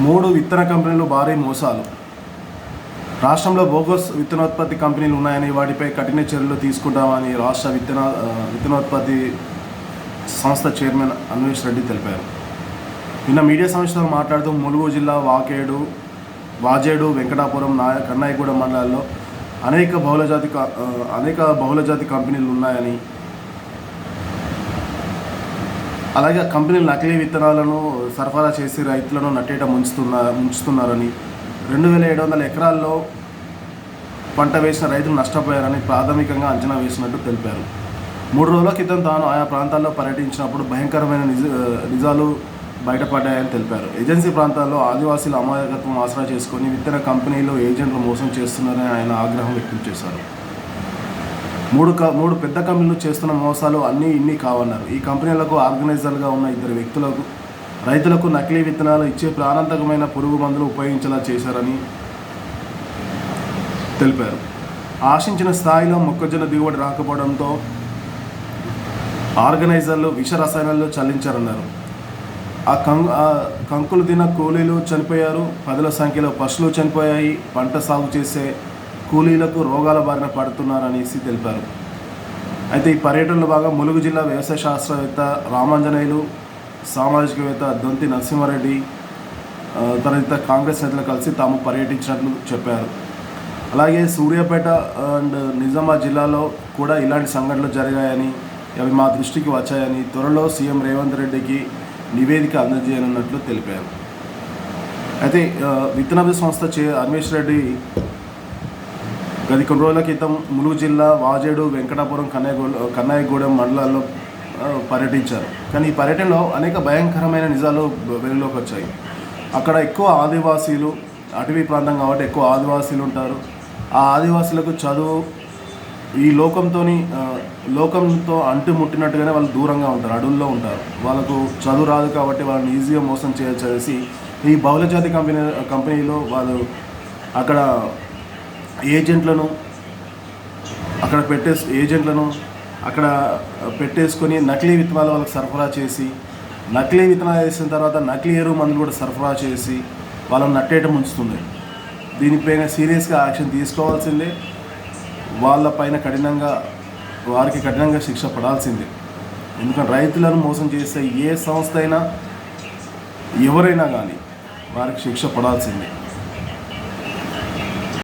మూడు విత్తన కంపెనీలు భారీ మోసాలు. రాష్ట్రంలో బోగస్ విత్తనోత్పత్తి కంపెనీలు ఉన్నాయని వాటిపై కఠిన చర్యలు తీసుకుంటామని రాష్ట్ర విత్తన విత్తనోత్పత్తి సంస్థ చైర్మన్ అన్వేష్ రెడ్డి తెలిపారు. నిన్న మీడియా సంస్థలు మాట్లాడుతూ ములుగు జిల్లా వాకేడు వాజేడు వెంకటాపురం నాయ కన్నాయిగూడెం మండలాల్లో అనేక బహుళజాతి అనేక బహుళజాతి కంపెనీలు ఉన్నాయని అలాగే కంపెనీలు నకిలీ విత్తనాలను సరఫరా చేసి రైతులను నట్టేట ముంచుతున్న ముంచుతున్నారని. రెండు వేల ఏడు వందల ఎకరాల్లో పంట వేసిన రైతులు నష్టపోయారని ప్రాథమికంగా అంచనా వేసినట్టు తెలిపారు. మూడు రోజుల క్రితం తాను ఆయా ప్రాంతాల్లో పర్యటించినప్పుడు భయంకరమైన నిజ నిజాలు బయటపడ్డాయని తెలిపారు. ఏజెన్సీ ప్రాంతాల్లో ఆదివాసీల అమాయకత్వం ఆసరా చేసుకొని విత్తన కంపెనీలు ఏజెంట్లు మోసం చేస్తున్నారని ఆయన ఆగ్రహం వ్యక్తం చేశారు. మూడు క మూడు పెద్ద కంపెనీలు చేస్తున్న మోసాలు అన్నీ ఇన్ని కావన్నారు. ఈ కంపెనీలకు ఆర్గనైజర్గా ఉన్న ఇద్దరు వ్యక్తులకు రైతులకు నకిలీ విత్తనాలు ఇచ్చే ప్రాణాంతకమైన పురుగు మందులు ఉపయోగించేలా చేశారని తెలిపారు. ఆశించిన స్థాయిలో మొక్కజొన్న దిగుబడి రాకపోవడంతో ఆర్గనైజర్లు విష రసాయనాలు చల్లించారన్నారు. ఆ కం ఆ కంకులు తిన్న కూలీలు చనిపోయారు. పదుల సంఖ్యలో పశువులు చనిపోయాయి. పంట సాగు చేసే కూలీలకు రోగాల బారిన పడుతున్నారనేసి తెలిపారు. అయితే ఈ పర్యటనలో భాగంగా ములుగు జిల్లా వ్యవసాయ శాస్త్రవేత్త రామాంజనేయులు సామాజికవేత్త దొంతి నరసింహారెడ్డి ఆ, తదితర కాంగ్రెస్ నేతలు కలిసి తాము పర్యటించినట్లు చెప్పారు. అలాగే సూర్యాపేట అండ్ నిజామాబాద్ జిల్లాలో కూడా ఇలాంటి సంఘటనలు జరిగాయని అవి మా దృష్టికి వచ్చాయని త్వరలో సీఎం రేవంత్ రెడ్డికి నివేదిక అందజేయనున్నట్లు తెలిపారు. అయితే విత్తనాభి సంస్థ చే అన్వేష్ రెడ్డి గది కొన్ని రోజుల క్రితం ములుగు జిల్లా వాజేడు వెంకటాపురం కన్నయ్యగూడ కన్నయ్యగూడెం మండలాల్లో పర్యటించారు. కానీ ఈ పర్యటనలో అనేక భయంకరమైన నిజాలు వెలుగులోకి వచ్చాయి. అక్కడ ఎక్కువ ఆదివాసీలు అటవీ ప్రాంతం కాబట్టి ఎక్కువ ఆదివాసీలు ఉంటారు. ఆ ఆదివాసీలకు చదువు ఈ లోకంతో లోకంతో అంటు ముట్టినట్టుగానే వాళ్ళు దూరంగా ఉంటారు అడవుల్లో ఉంటారు. వాళ్ళకు చదువు రాదు కాబట్టి వాళ్ళని ఈజీగా మోసం చేయొచ్చు ఈ బహుళజాతి కంపెనీ కంపెనీలో వాళ్ళు అక్కడ ఏజెంట్లను అక్కడ పెట్టే ఏజెంట్లను అక్కడ పెట్టేసుకొని నకిలీ విత్తనాలు వాళ్ళకి సరఫరా చేసి నకిలీ విత్తనాలు వేసిన తర్వాత నకిలీ ఎరువు మందులు కూడా సరఫరా చేసి వాళ్ళని నట్టేయటం ఉంచుతుంది. దీనిపైన సీరియస్గా యాక్షన్ తీసుకోవాల్సిందే. వాళ్ళ పైన కఠినంగా వారికి కఠినంగా శిక్ష పడాల్సిందే. ఎందుకంటే రైతులను మోసం చేసే ఏ సంస్థ అయినా ఎవరైనా కానీ వారికి శిక్ష పడాల్సిందే.